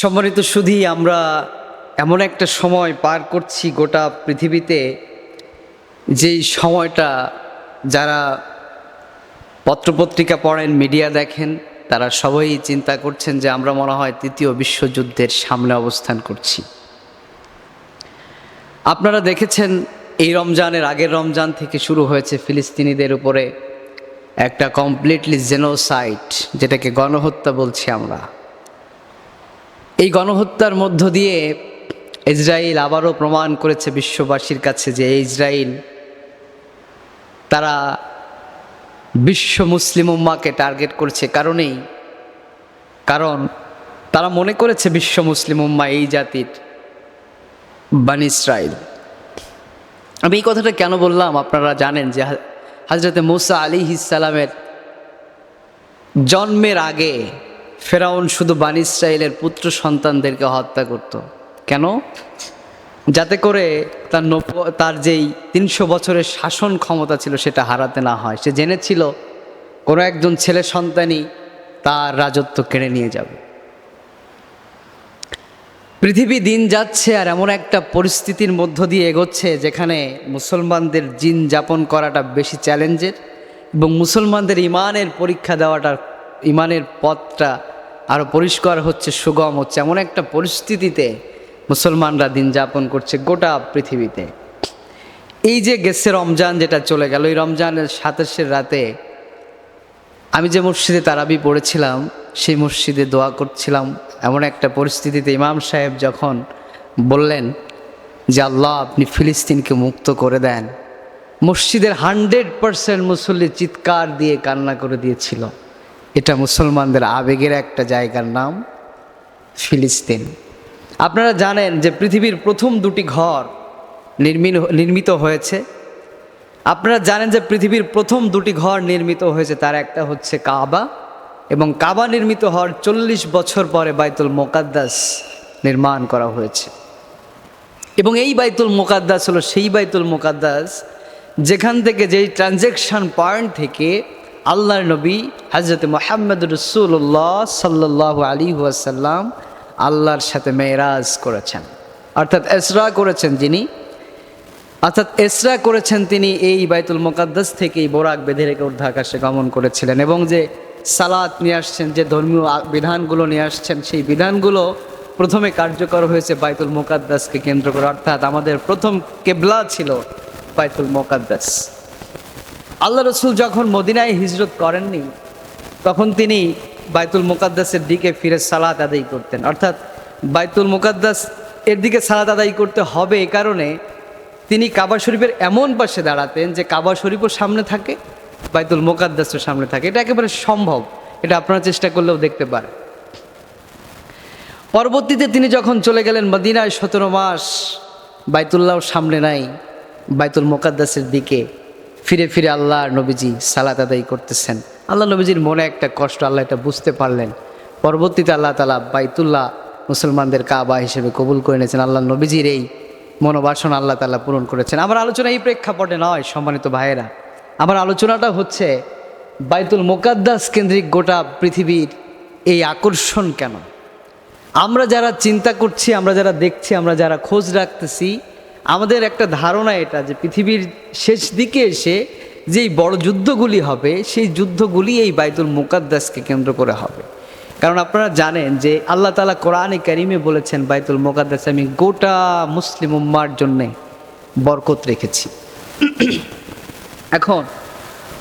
সম্মানিত শুধুই আমরা এমন একটা সময় পার করছি গোটা পৃথিবীতে, যেই সময়টা যারা পত্রপত্রিকা পড়েন, মিডিয়া দেখেন, তারা সবাই চিন্তা করছেন যে আমরা মনে হয় তৃতীয় বিশ্বযুদ্ধের সামনে অবস্থান করছি। আপনারা দেখেছেন, এই রমজানের আগের রমজান থেকে শুরু হয়েছে ফিলিস্তিনিদের উপরে একটা কমপ্লিটলি জেনোসাইট যেটাকে গণহত্যা বলছি আমরা। এই গণহত্যার মধ্য দিয়ে ইসরায়েল আবারও প্রমাণ করেছে বিশ্ববাসীর কাছে যে ইসরায়েল তারা বিশ্ব মুসলিম উম্মাকে টার্গেট করছে। কারণেই, কারণ তারা মনে করেছে বিশ্ব মুসলিম উম্মা এই জাতির বান ইসরায়েল। আমি এই কথাটা কেন বললাম? আপনারা জানেন যে হাজরতে মুসা আলী ইসালামের জন্মের আগে ফেরাউন শুধু বান ইসরায়েলের পুত্র সন্তানদেরকে হত্যা করত। কেন? যাতে করে তার নব- তার যেই তিনশো বছরের শাসন ক্ষমতা ছিল সেটা হারাতে না হয়। সে জেনেছিল কোনো একজন ছেলে সন্তানই তার রাজত্ব কেড়ে নিয়ে যাবে। পৃথিবী দিন যাচ্ছে আর এমন একটা পরিস্থিতির মধ্য দিয়ে এগোচ্ছে যেখানে মুসলমানদের জিন যাপন করাটা বেশি চ্যালেঞ্জের এবং মুসলমানদের ইমানের পরীক্ষা দেওয়াটা ইমানের পথটা আরও পরিষ্কার হচ্ছে, সুগম হচ্ছে। এমন একটা পরিস্থিতিতে মুসলমানরা দিন যাপন করছে গোটা পৃথিবীতে। এই যে গেছে রমজান যেটা চলে গেল, এই রমজানের সাতাশের রাতে আমি যে মসজিদে তারাবি পড়েছিলাম, সেই মসজিদে দোয়া করছিলাম। এমন একটা পরিস্থিতিতে ইমাম সাহেব যখন বললেন যে, আল্লাহ, আপনি ফিলিস্তিনকে মুক্ত করে দেন। মসজিদের হান্ড্রেড পারসেন্ট মুসল্লি চিৎকার দিয়ে কান্না করে দিয়েছিল। এটা মুসলমানদের আবেগের একটা জায়গার নাম, ফিলিস্তিন। আপনারা জানেন যে পৃথিবীর প্রথম দুটি ঘর নির্মিত নির্মিত হয়েছে। আপনারা জানেন যে পৃথিবীর প্রথম দুটি ঘর নির্মিত হয়েছে, তার একটা হচ্ছে কাবা এবং কাবা নির্মিত হওয়ার চল্লিশ বছর পরে বাইতুল মোকাদ্দাস নির্মাণ করা হয়েছে। এবং এই বাইতুল মোকাদ্দাস হলো সেই বাইতুল মোকাদ্দাস যেখান থেকে যেই ট্রানজ্যাকশন পয়েন্ট থেকে আল্লাহর নবী হজরত মোহাম্মদ রসুল্লাহ সাল্লাহ আলী ওয়াসাল্লাম আল্লাহর সাথে মেয়েরাজ করেছেন। অর্থাৎ এসরা করেছেন যিনি। অর্থাৎ এসরা করেছেন তিনি এই বাইতুল মোকাদ্দাস থেকেই বোরাক বেঁধে রেখে ঊর্ধ্ব আকাশে গমন করেছিলেন এবং যে সালাত নিয়ে আসছেন, যে ধর্মীয় বিধানগুলো নিয়ে আসছেন, সেই বিধানগুলো প্রথমে কার্যকর হয়েছে বাইতুল মোকাদ্দাসকে কেন্দ্র করে। অর্থাৎ আমাদের প্রথম কেবলা ছিল বাইতুল মোকাদ্দাস। আল্লাহ রসুল যখন মদিনায় হিজরত করেননি, তখন তিনি বাইতুল মোকাদ্দাসের দিকে ফিরে সালাত আদায় করতেন। অর্থাৎ বাইতুল মোকাদ্দাস এর দিকে সালাত আদায় করতে হবে এই কারণে তিনি কাবা শরীফের এমন পাশে দাঁড়াতেন যে কাবা শরীফও সামনে থাকে, বাইতুল মোকাদ্দাসও সামনে থাকে। এটা একেবারে সম্ভব। এটা আপনারা চেষ্টা করলেও দেখতে পারেন। পরবর্তীতে তিনি যখন চলে গেলেন মদিনায়, সতেরো মাস বাইতুল্লাহ সামনে নাই, বাইতুল মোকাদ্দাসের দিকে ফিরে ফিরে আল্লাহ নবীজি সালাত আদায় করতেছেন। আল্লাহ নবীজির মনে একটা কষ্ট, আল্লাহ এটা বুঝতে পারলেন। পরবর্তীতে আল্লাহ তালা বাইতুল্লাহ মুসলমানদের কাবা হিসেবে কবুল করে নিয়েছেন। আল্লাহ নবীজির এই মনোবাসন আল্লাহ তালা পূরণ করেছেন। আমার আলোচনা এই প্রেক্ষাপটে নয়, সম্মানিত ভাইয়েরা। আমার আলোচনাটা হচ্ছে বাইতুল মোকাদ্দাস কেন্দ্রিক গোটা পৃথিবীর এই আকর্ষণ কেন? আমরা যারা চিন্তা করছি, আমরা যারা দেখছি, আমরা যারা খোঁজ রাখতেছি আমাদের একটা ধারণা এটা যে পৃথিবীর শেষ দিকে এসে যেই বড় যুদ্ধগুলি হবে, সেই যুদ্ধগুলি এই বাইতুল মুকাদ্দাসকে কেন্দ্র করে হবে। কারণ আপনারা জানেন যে আল্লাহ তালা কোরআনে কারিমে বলেছেন, বাইতুল মুকাদ্দাস আমি গোটা মুসলিম উম্মার জন্যে বরকত রেখেছি। এখন,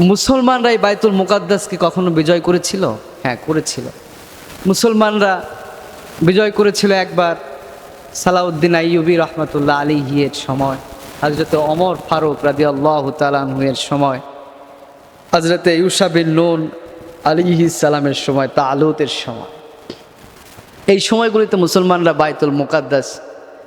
মুসলমানরা এই বাইতুল মুকাদ্দাসকে কখনো বিজয় করেছিল? হ্যাঁ করেছিল। মুসলমানরা বিজয় করেছিল একবার সালাউদ্দিন আইয়ুবী রহমতুল্লাহ আলিহিয়ের সময় হজরত অমর ফারুক রাজি আল্লাহ তালাহুয়ের সময় হজরতে ইউসা বিন নুন আলিহি সালামের সময় তালুতের সময়। এই সময়গুলিতে মুসলমানরা বাইতুল মুকাদ্দাস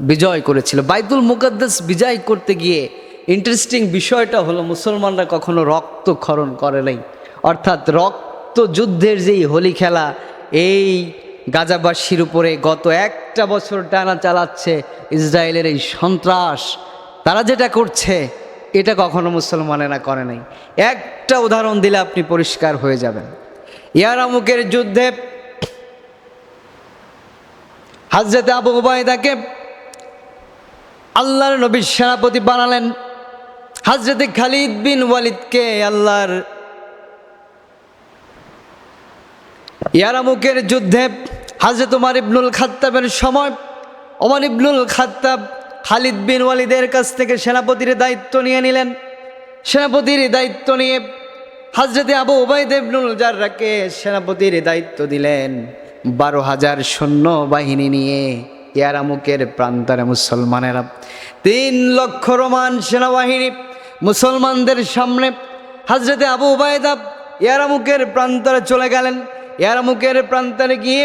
বিজয় করেছিল। বাইতুল মুকাদ্দাস বিজয় করতে গিয়ে ইন্টারেস্টিং বিষয়টা হলো মুসলমানরা কখনো রক্ত রক্তক্ষরণ করে নাই। অর্থাৎ রক্ত যুদ্ধের যেই হোলি খেলা, এই গাজাবাসীর উপরে গত একটা বছর টানা চালাচ্ছে ইসরায়েলের এই সন্ত্রাস। তারা যেটা করছে, এটা কখনো মুসলমানেরা করে নাই। একটা উদাহরণ দিলে আপনি পরিষ্কার হয়ে যাবেন। ইয়ারামুকের যুদ্ধে হাজরতে আবু ওবায়দাকে আল্লাহর নবীর সেনাপতি বানালেন। হাজরতে খালিদ বিন ওয়ালিদকে আল্লাহর ইয়ারামুকের যুদ্ধে হাজরত উমার ইবনুল খাত্তাবের সময় ওমর ইবনুল খাত্তাব খালিদ বিন ওয়ালিদের কাছ থেকে সেনাপতির দায়িত্ব নিয়ে নিলেন। সেনাপতির দায়িত্ব নিয়ে হাজরতে আবু ওবায়দ ইবনুল জাররাকে সেনাপতির দায়িত্ব দিলেন। বারো হাজার সৈন্য বাহিনী নিয়ে ইয়ারামুকের প্রান্তরে মুসলমানেরা, তিন লক্ষ রোমান সেনাবাহিনী মুসলমানদের সামনে হাজরতে আবু ওবায়দা ইয়ারামুকের প্রান্তরে চলে গেলেন। ইয়ারামুকের প্রান্তরে গিয়ে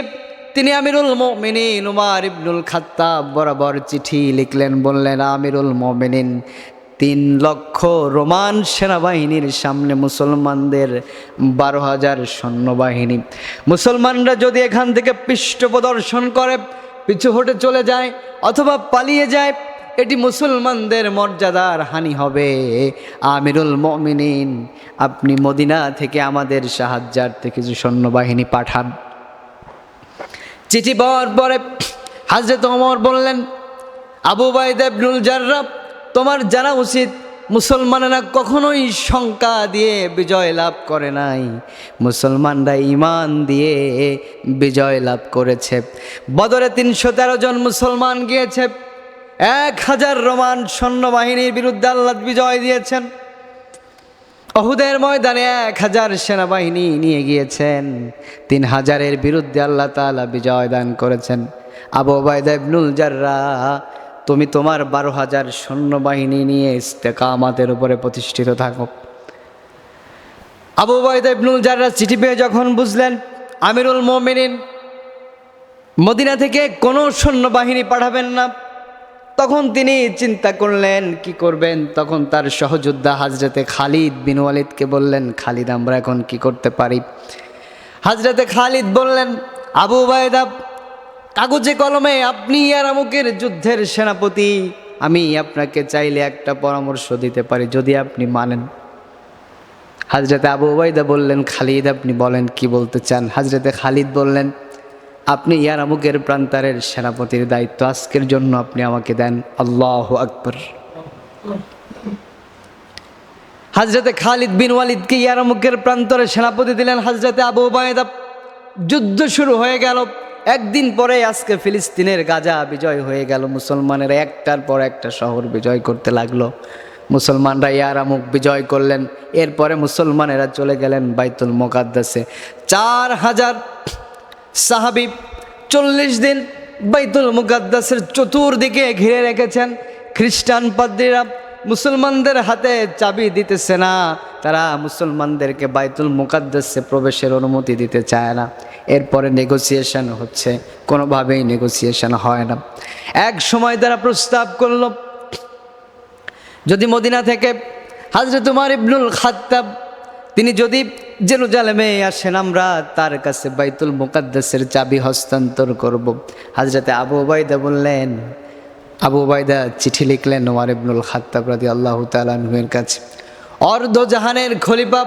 তিনি আমিরুল মোমিনিন, উমার ইবনুল খাত্তাব বরাবর চিঠি লিখলেন, বললেন, আমিরুল মোমিনিন, তিন লক্ষ রোমান সেনাবাহিনীর সামনে মুসলমানদের বারো হাজার সৈন্যবাহিনী। মুসলমানরা যদি এখান থেকে পৃষ্ঠ প্রদর্শন করে, পিছু হটে চলে যায় অথবা পালিয়ে যায়, এটি মুসলমানদের মর্যাদার হানি হবে। আমিরুল মমিনিন, আপনি মদিনা থেকে আমাদের সাহায্যার্থে কিছু সৈন্যবাহিনী পাঠান। চিঠি পাওয়ার পরে হাজরত ওমর বললেন, আবু বাইদেবনুল জার্রা তোমার জানা উচিত, মুসলমানেরা কখনোই শঙ্কা দিয়ে বিজয় লাভ করে নাই। মুসলমানরা ইমান দিয়ে বিজয় লাভ করেছে। বদরে তিনশো তেরো জন মুসলমান গিয়েছে। এক হাজার রোমান সৈন্যবাহিনীর বিরুদ্ধে আল্লাহ বিজয় দিয়েছেন। অহুদের ময়দানে এক হাজার সেনাবাহিনী নিয়ে গিয়েছেন। তিন হাজারের বিরুদ্ধে আল্লাহ তাআলা বিজয় দান করেছেন। আবু ইবনুল জাররা, তুমি তোমার বারো হাজার সৈন্যবাহিনী নিয়ে ইস্তেকামাতের উপরে প্রতিষ্ঠিত থাকো। আবু ইবনুল জাররা চিঠি পেয়ে যখন বুঝলেন, আমিরুল মোমিনিন মদিনা থেকে কোনো সৈন্যবাহিনী পাঠাবেন না তখন তিনি চিন্তা করলেন, কি করবেন? তখন তার সহযোদ্ধা হাজরতে খালিদ বিন ওয়ালিদকে বললেন, খালিদ, আমরা এখন কি করতে পারি? হাজরতে খালিদ বললেন, আবু বায়দা কাগজে কলমে আপনি আর আমুকের যুদ্ধের সেনাপতি, আমি আপনাকে চাইলে একটা পরামর্শ দিতে পারি, যদি আপনি মানেন। হাজরতে আবু ওবায়দা বললেন, খালিদ, আপনি বলেন, কি বলতে চান? হাজরতে খালিদ বললেন আপনি ইয়ারামুকের প্রান্তারের সেনাপতির দায়িত্ব। আজকের জন্য আপনি আমাকে দেন আল্লাহ আকবর। হাজরতে খালিদ বিন ওয়ালিদকে ইয়ারামুকের প্রান্তরে সেনাপতি দিলেন হাজরতে আবু বায়দা যুদ্ধ শুরু হয়ে গেল। একদিন পরে আজকে ফিলিস্তিনের গাজা বিজয় হয়ে গেল। মুসলমানেরা একটার পর একটা শহর বিজয় করতে লাগল। মুসলমানরা ইয়ারামুক বিজয় করলেন। এরপরে মুসলমানেরা চলে গেলেন বাইতুল মোকাদ্দাসে। চার হাজার সাহাবি চল্লিশ দিন বাইতুল মুকাদ্দাসের চতুর্দিকে ঘিরে রেখেছেন। খ্রিস্টান পাদ্রীরা মুসলমানদের হাতে চাবি দিতেছে না। তারা মুসলমানদেরকে বাইতুল মুকাদ্দাসে প্রবেশের অনুমতি দিতে চায় না। এরপরে নেগোসিয়েশন হচ্ছে। কোনোভাবেই নেগোসিয়েশন হয় না। এক সময় তারা প্রস্তাব করল, যদি মদিনা থেকে হাজরত উমার ইবনুল খাত্তাব, তিনি যদি জেরুজালেমে আসেন, আমরা তার কাছে বাইতুল মুকাদ্দাসের চাবি হস্তান্তর করব। হাজরাতে আবু ওবায়দা বললেন, আবু ওবায়দা চিঠি লিখলেন ওমার ইবনুল খাত্তাব রাদি আল্লাহ তালানহুয়ের কাছে, অর্ধ জাহানের খলিফা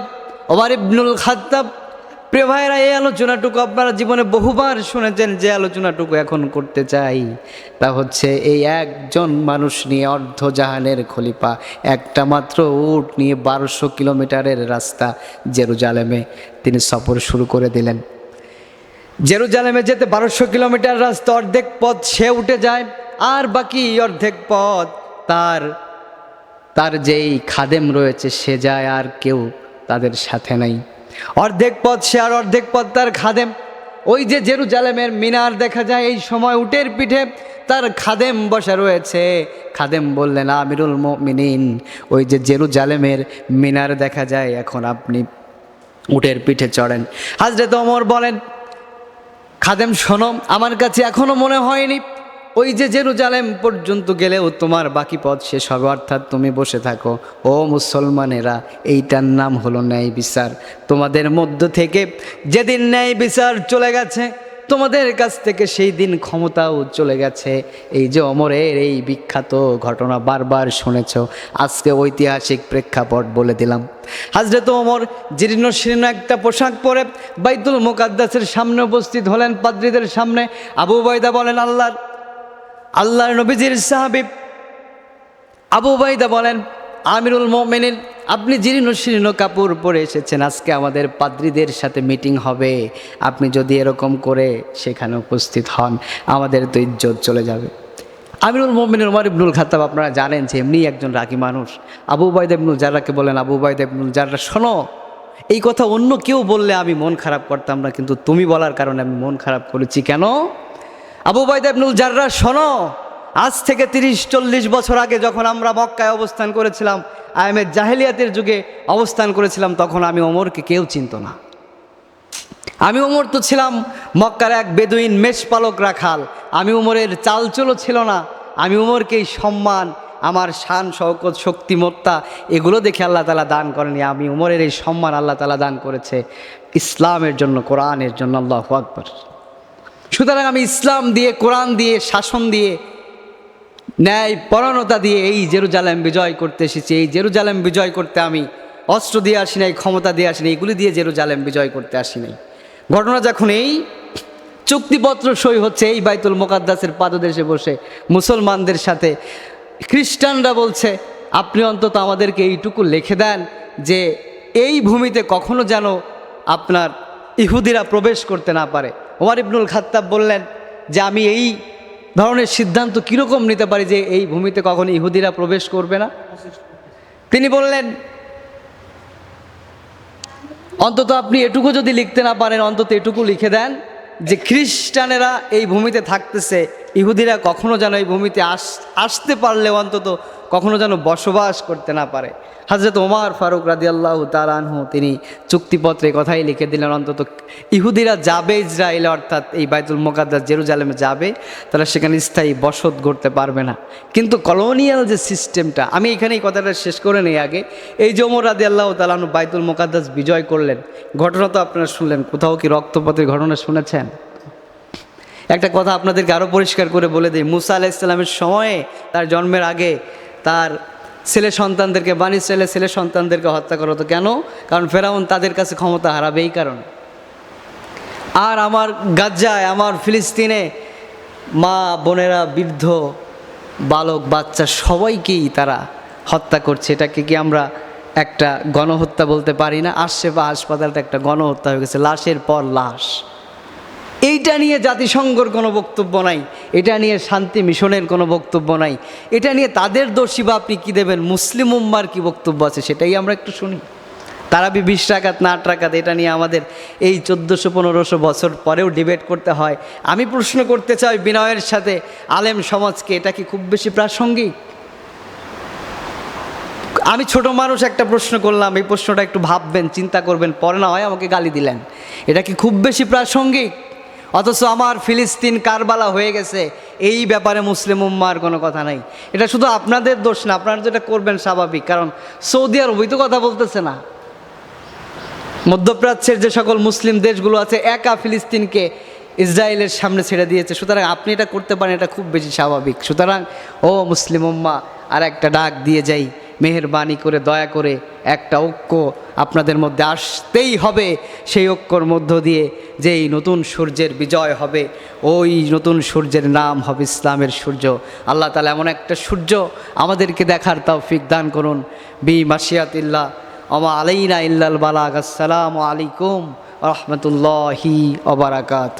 ওমার ইবনুল খাত্তাব প্রিয় ভাইরা, এই আলোচনাটুকু আপনারা জীবনে বহুবার শুনেছেন যে আলোচনাটুকু এখন করতে চাই। তা হচ্ছে এই একজন মানুষ নিয়ে অর্ধ জাহানের খলিফা, একটা মাত্র উট নিয়ে বারোশো কিলোমিটারের রাস্তা জেরুজালেমে তিনি সফর শুরু করে দিলেন। জেরুজালেমে যেতে বারোশো কিলোমিটার রাস্তা, অর্ধেক পথ সে উঠে যায়, আর বাকি অর্ধেক পথ তার তার যেই খাদেম রয়েছে সে যায়, আর কেউ তাদের সাথে নাই। অর্ধেক পথ সে আর অর্ধেক পথ তার খাদেম। ওই যে জেরুজালেমের মিনার দেখা যায়, এই সময় উটের পিঠে তার খাদেম বসা রয়েছে। খাদেম বললেন, আমিরুল মিনিন ওই যে জেরুজালেমের মিনার দেখা যায়, এখন আপনি উটের পিঠে চড়েন। হাজরত ওমর বলেন, খাদেম, শোনো, আমার কাছে এখনও মনে হয়নি ওই যে জেরুজালেম পর্যন্ত গেলেও তোমার বাকি পথ শেষ হবে, অর্থাৎ তুমি বসে থাকো। ও মুসলমানেরা, এইটার নাম হলো ন্যায় বিচার। তোমাদের মধ্য থেকে যেদিন ন্যায় বিচার চলে গেছে, তোমাদের কাছ থেকে সেই দিন ক্ষমতাও চলে গেছে। এই যে অমরের এই বিখ্যাত ঘটনা বারবার শুনেছ, আজকে ঐতিহাসিক প্রেক্ষাপট বলে দিলাম। হাজরত ওমর জীর্ণ শীর্ণ একটা পোশাক পরে বাইতুল মুকাদ্দাসের সামনে উপস্থিত হলেন, পাদ্রীদের সামনে। আবু বাইদা বলেন, আল্লাহর আল্লাহর নবীজির সাহাবিব আবু বাইদা বলেন, আমিরুল মোমেনিন, আপনি জীর্ণ শীর্ণ কাপড় পরে এসেছেন, আজকে আমাদের পাদ্রীদের সাথে মিটিং হবে। আপনি যদি এরকম করে সেখানে উপস্থিত হন, আমাদের তো ইজ্জত চলে যাবে। আমিরুল মোমিনুল উমর ইবনুল খাতাব আপনারা জানেন যে এমনি একজন রাগী মানুষ। আবু বাইদ ইবনুল জার্রাকে বলেন, আবু বাইদ ইবনুল জার্রা, শোনো, এই কথা অন্য কেউ বললে আমি মন খারাপ করতাম না, কিন্তু তুমি বলার কারণে আমি মন খারাপ করেছি। কেন? আবু বাইদ ইবনুল জার্রা শোনো, আজ থেকে তিরিশ, চল্লিশ বছর আগে যখন আমরা মক্কায় অবস্থান করেছিলাম আইএমের জাহেলিয়াতের যুগে অবস্থান করেছিলাম, তখন আমি ওমরকে কেউ চিনত না। আমি ওমর তো ছিলাম মক্কার এক বেদুইন মেষপালক রাখাল। আমি উমরের চালচলো ছিল না। আমি উমরকে এই সম্মান, আমার শান শৌকত শক্তিমত্তা এগুলো দেখে আল্লাহ তালা দান করেনি আমি উমরের এই সম্মান আল্লাহ তালা দান করেছে ইসলামের জন্য, কোরআনের জন্য, আল্লাহ আকবর। সুতরাং আমি ইসলাম দিয়ে, কোরআন দিয়ে, শাসন দিয়ে, ন্যায় পরাণতা দিয়ে এই জেরুজালেম বিজয় করতে এসেছি। এই জেরুজালেম বিজয় করতে আমি অস্ত্র দিয়ে আসি নাই, ক্ষমতা দিয়ে আসি নাই, এগুলি দিয়ে জেরুজালেম বিজয় করতে আসি নাই। ঘটনা যখন এই চুক্তিপত্র সই হচ্ছে, এই বাইতুল মোকাদ্দাসের পাদদেশে বসে মুসলমানদের সাথে, খ্রিস্টানরা বলছে, আপনি অন্তত আমাদেরকে এইটুকু লিখে দেন যে, এই ভূমিতে কখনো যেন আপনার ইহুদিরা প্রবেশ করতে না পারে। ওমর ইবনুল খাত্তাব বললেন যে আমি এই ধরনের সিদ্ধান্ত কীরকম নিতে পারি যে এই ভূমিতে কখনো ইহুদিরা প্রবেশ করবে না? তিনি বললেন, অন্তত আপনি এটুকু যদি লিখতে না পারেন, অন্তত এটুকু লিখে দেন যে খ্রিস্টানেরা এই ভূমিতে থাকতেছে। ইহুদিরা কখনো যেন এই ভূমিতে আস, আসতে পারলে অন্তত কখনো যেন বসবাস করতে না পারে। হাজরত ওমার ফারুক রাদি আল্লাহ তালানহু তিনি চুক্তিপত্রে কথাই লিখে দিলেন, অন্তত ইহুদিরা যাবে ইসরায়েলে, অর্থাৎ এই বাইতুল মোকাদ্দাস জেরুজালেমে যাবে, তারা সেখানে স্থায়ী বসত করতে পারবে না। কিন্তু কলোনিয়াল যে সিস্টেমটা, আমি এখানে এই কথাটা শেষ করে নেই আগে, এই যে ওমর রাদি আল্লাহ বাইতুল মোকাদ্দাস বিজয় করলেন, ঘটনা তো আপনারা শুনলেন, কোথাও কি রক্তপাতের ঘটনা শুনেছেন? একটা কথা আপনাদেরকে আরও পরিষ্কার করে বলে দিই। মুসা আলাহ ইসলামের সময়ে তার জন্মের আগে তার ছেলে সন্তানদেরকে বাণী ছেলে ছেলে সন্তানদেরকে হত্যা করা হতো। কেন? কারণ ফেরাউন তাদের কাছে ক্ষমতা হারাবে এই কারণে। আর আমার গাজ্জায়, আমার ফিলিস্তিনে মা বোনেরা, বৃদ্ধ, বালক, বাচ্চা সবাইকেই তারা হত্যা করছে। এটাকে কি আমরা একটা গণহত্যা বলতে পারি না? বা হাসপাতালটা একটা গণহত্যা হয়ে গেছে। লাশের পর লাশ। এইটা নিয়ে জাতিসংঘর কোনো বক্তব্য নাই, এটা নিয়ে শান্তি মিশনের কোনো বক্তব্য নাই, এটা নিয়ে তাদের দোষী বা আপনি কী দেবেন, মুসলিম উম্মার কী বক্তব্য আছে সেটাই আমরা একটু শুনি। তারা বি বিশ টাকাত, না আট টাকাত, এটা নিয়ে আমাদের এই চোদ্দোশো, পনেরোশো বছর পরেও ডিবেট করতে হয়। আমি প্রশ্ন করতে চাই বিনয়ের সাথে, আলেম সমাজকে এটা কি খুব বেশি প্রাসঙ্গিক? আমি ছোট মানুষ একটা প্রশ্ন করলাম, এই প্রশ্নটা একটু ভাববেন, চিন্তা করবেন, পরে না হয় আমাকে গালি দিলেন। এটা কি খুব বেশি প্রাসঙ্গিক? অথচ আমার ফিলিস্তিন কারবালা হয়ে গেছে, এই ব্যাপারে মুসলিম উম্মার কোনো কথা নাই। এটা শুধু আপনাদের দোষ না, আপনারা যেটা করবেন স্বাভাবিক, কারণ সৌদি আরবই তো কথা বলতেছে না। মধ্যপ্রাচ্যের যে সকল মুসলিম দেশগুলো আছে, একা ফিলিস্তিনকে ইসরায়েলের সামনে ছেড়ে দিয়েছে। সুতরাং আপনি এটা করতে পারেন, এটা খুব বেশি স্বাভাবিক। সুতরাং, ও মুসলিম উম্মা আর একটা ডাক দিয়ে যাই। মেহরবানি করে, দয়া করে একটা ঐক্য আপনাদের মধ্যে আসতেই হবে। সেই ঐক্যর মধ্য দিয়ে যেই নতুন সূর্যের বিজয় হবে, ওই নতুন সূর্যের নাম হবে ইসলামের সূর্য। আল্লাহ তালা এমন একটা সূর্য আমাদেরকে দেখার তৌফিক দান করুন। বি মাসিয়াতিল্লাহ আমা আলাইনা ইল্লাল বালাগ, আসসালামু আলাইকুম রহমতুল্লাহি অবরাকাত